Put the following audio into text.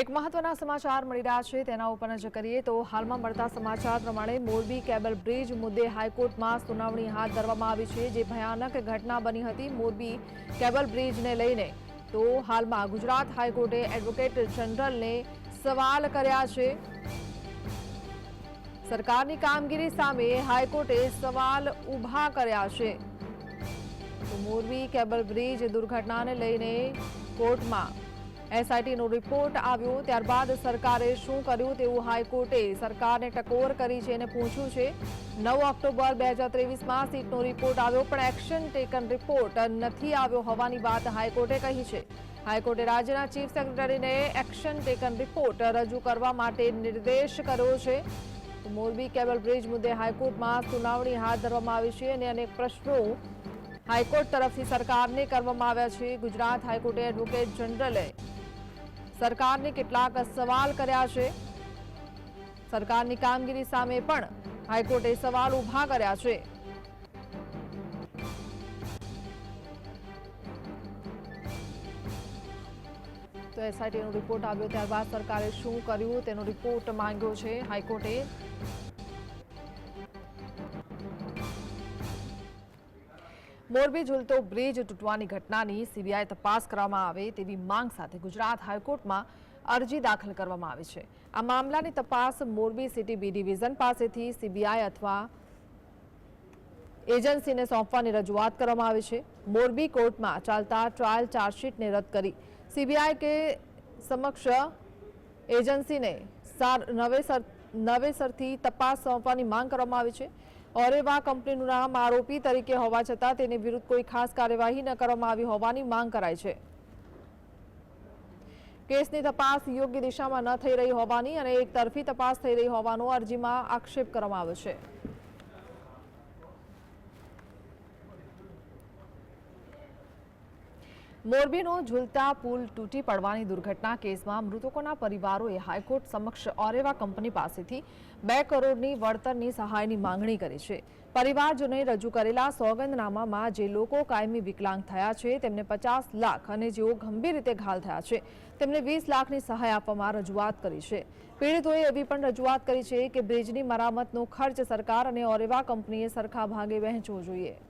એક મહત્વના સમાચાર મળી રહ્યા છે. તેના ઉપર નજર કરીએ તો હાલમાં મળતા સમાચાર પ્રમાણે મોરબી કેબલ બ્રિજ મુદ્દે હાઈકોર્ટમાં સુનાવણી હાથ ધરવામાં આવી છે. જે ભયાનક ઘટના બની હતી મોરબી કેબલ બ્રિજને લઈને. તો હાલમાં ગુજરાત હાઈકોર્ટે એડવોકેટ જનરલને સવાલ કર્યા છે. સરકારની કામગીરી સામે હાઈકોર્ટે સવાલ ઊભા કર્યા છે. તો મોરબી કેબલ બ્રિજ દુર્ઘટનાને લઈને કોર્ટમાં એસઆઈટીનો રિપોર્ટ આવ્યો ત્યારબાદ સરકારે શું કર્યું તેવું હાઈકોર્ટે સરકારને ટકોર કરી છે અને પૂછ્યું છે. નવ ઓક્ટોબર બે હજાર ત્રેવીસમાં સીટનો રિપોર્ટ આવ્યો પણ એક્શન ટેકન રિપોર્ટ નથી આવ્યો હોવાની વાત હાઈકોર્ટે કહી છે. હાઈકોર્ટે રાજ્યના ચીફ સેક્રેટરીને એક્શન ટેકન રિપોર્ટ રજૂ કરવા માટે નિર્દેશ કર્યો છે. મોરબી કેબલ બ્રિજ મુદ્દે હાઈકોર્ટમાં સુનાવણી હાથ ધરવામાં આવી છે અને અનેક પ્રશ્નો હાઈકોર્ટ તરફથી સરકારને કરવામાં આવ્યા છે. ગુજરાત હાઈકોર્ટે એડવોકેટ જનરલે સરકારને કેટલાક સવાલ કર્યા છે. સરકારની કામગીરી સામે પણ હાઈકોર્ટે સવાલ ઊભા કર્યા છે. તો એસઆઈટીનો રિપોર્ટ આવ્યો ત્યારબાદ સરકારે શું કર્યું તેનો રિપોર્ટ માંગ્યો છે હાઈકોર્ટે. મોરબી ઝૂલતો બ્રિજ તૂટવાની ઘટનાની સીબીઆઈ તપાસ કરવામાં આવે તેવી માંગ સાથે ગુજરાત હાઈકોર્ટમાં અરજી દાખલ કરવામાં આવી છે. આ મામલાની તપાસ મોરબી સિટી બી ડિવિઝન પાસેથી સીબીઆઈ અથવા એજન્સીને સોંપવાની રજૂઆત કરવામાં આવી છે. મોરબી કોર્ટમાં ચાલતા ટ્રાયલ ચાર્જશીટને રદ કરી સીબીઆઈ કે સમક્ષ એજન્સીને સાર- નવેસર નવેસરથી તપાસ સોંપવાની માંગ કરવામાં આવી છે. ઓરેવા કંપનીનું નામ આરોપી તરીકે હોવા છતાં તેની વિરુદ્ધ કોઈ ખાસ કાર્યવાહી ન કરવામાં આવી હોવાની માંગ કરાઈ છે. કેસની તપાસ યોગ્ય દિશામાં ન થઈ રહી હોવાની અને એક તરફી તપાસ થઈ રહી હોવાનો અરજીમાં આક્ષેપ કરવામાં આવ્યો છે. મોરબીનો ઝૂલતા પુલ તૂટી પડવાની દુર્ઘટના કેસમાં મૃતકોના પરિવારોએ હાઈકોર્ટ સમક્ષ ઓરેવા કંપની પાસેથી બે કરોડની વળતરની સહાયની માંગણી કરી છે. પરિવારજનોએ રજૂ કરેલા સોગંદનામામાં જે લોકો કાયમી વિકલાંગ થયા છે, તેમને પચાસ લાખ અને જેઓ ગંભીર રીતે ઘાલ થયા છે, તેમને વીસ લાખની સહાય આપવામાં રજૂઆત કરી છે. પીડિતોએ એવી પણ રજૂઆત કરી છે કે બ્રિજની મરામતનો ખર્ચ સરકાર અને ઓરેવા કંપનીએ સરખા ભાગે વહેંચવો જોઈએ.